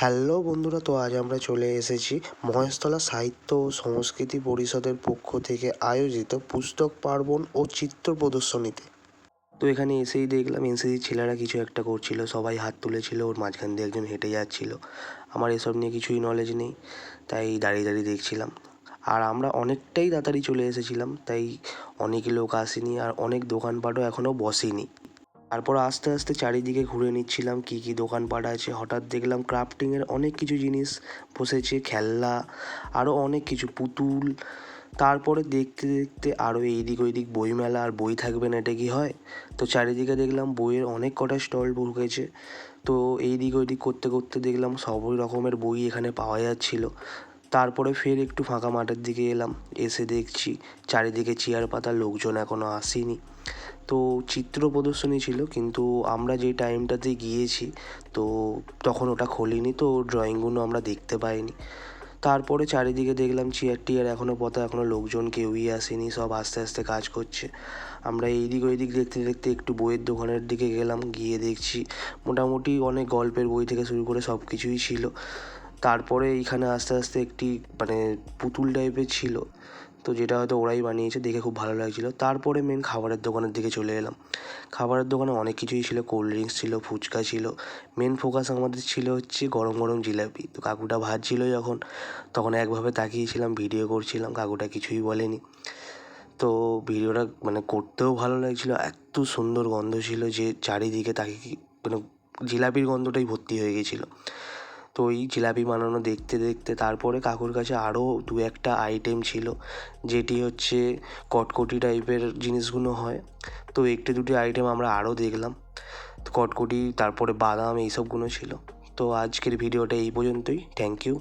Hello বন্ধুরা, তো আজ আমরা চলে এসেছি মহেশতলা সাহিত্য ও সংস্কৃতি পরিষদের পক্ষ থেকে আয়োজিত পুস্তক পার্বণ ও চিত্র প্রদর্শনীতে। তো এখানে এসেই দেখলাম এনসিসির ছেলেরা কিছু একটা করছিল, সবাই হাত তুলেছিল, ওর মাঝখান দিয়ে একজন হেঁটে যাচ্ছিল। আমার এসব নিয়ে কিছুই নলেজ নেই, তাই দাঁড়িয়ে দাঁড়িয়ে দেখছিলাম। আর আমরা অনেকটাই তাড়াতাড়ি চলে এসেছিলাম, তাই অনেক লোক আসেনি আর অনেক দোকানপাটও এখনও বসেনি। তারপর আস্তে আস্তে চারিদিকে ঘুরে নিচ্ছিলাম, কী কী দোকানপাট আছে। হঠাৎ দেখলাম ক্রাফটিংয়ের অনেক কিছু জিনিস বসেছে, খেলনা আরও অনেক কিছু, পুতুল। তারপরে দেখতে দেখতে আরও এইদিক ওইদিক বইমেলা, আর বই থাকবে না, এটা কি হয়? তো চারিদিকে দেখলাম বইয়ের অনেক কটা স্টল ঢুকেছে। তো এইদিক ওইদিক করতে করতে দেখলাম সব রকমের বই এখানে পাওয়া যাচ্ছিল। তারপরে ফের একটু ফাঁকা মাঠের দিকে এলাম, এসে দেখছি চারিদিকে চেয়ার পাতা লোকজন এখনও আসেনি। তো চিত্র প্রদর্শনী ছিল, কিন্তু আমরা যে টাইমটাতে গিয়েছি, তো তখন ওটা খোলেনি, তো ড্রয়িংগুলো আমরা দেখতে পাইনি। তারপরে চারিদিকে দেখলাম চেয়ার টিয়ার এখনও পথে এখনও লোকজন কেউই আসেনি, সব আস্তে আস্তে কাজ করছে। আমরা এইদিক ওইদিক দেখতে দেখতে একটু বইয়ের দোকানের দিকে গেলাম, গিয়ে দেখছি মোটামুটি অনেক গল্পের বই থেকে শুরু করে সব কিছুই ছিল। তারপরে এইখানে আস্তে আস্তে একটি মানে পুতুল টাইপের ছিল। তো যেটা হয়তো ওরাই বানিয়েছে, দেখে খুব ভালো লাগছিল। তারপরে মেন খাবারের দোকানের দিকে চলে এলাম। খাবারের দোকানে অনেক কিছুই ছিল কোল্ড ড্রিঙ্কস ছিল, ফুচকা ছিল। মেন ফোকাস আমাদের ছিল হচ্ছে গরম গরম জিলাপি। তো কাকুটা ভাজছিল যখন, তখন একভাবে তাকিয়েছিলাম ভিডিও করছিলাম, কাকুটা কিছুই বলেনি। তো ভিডিওটা মানে করতেও ভালো লাগছিল, এত সুন্দর গন্ধ ছিল যে চারিদিকে তাকিয়ে মানে জিলাপির গন্ধটাই ভর্তি হয়ে গেছিল। তো এই জিলাপি বানানো দেখতে দেখতে তারপরে কাকুর কাছে আরও দু একটা আইটেম ছিল, যেটি হচ্ছে কটকটি টাইপের জিনিসগুলো হয়। তো একটি দুটি আইটেম আমরা আরও দেখলাম, কটকটি, তারপরে বাদাম এইসবগুলো ছিল। তো আজকের ভিডিওটা এই পর্যন্তই। Thank you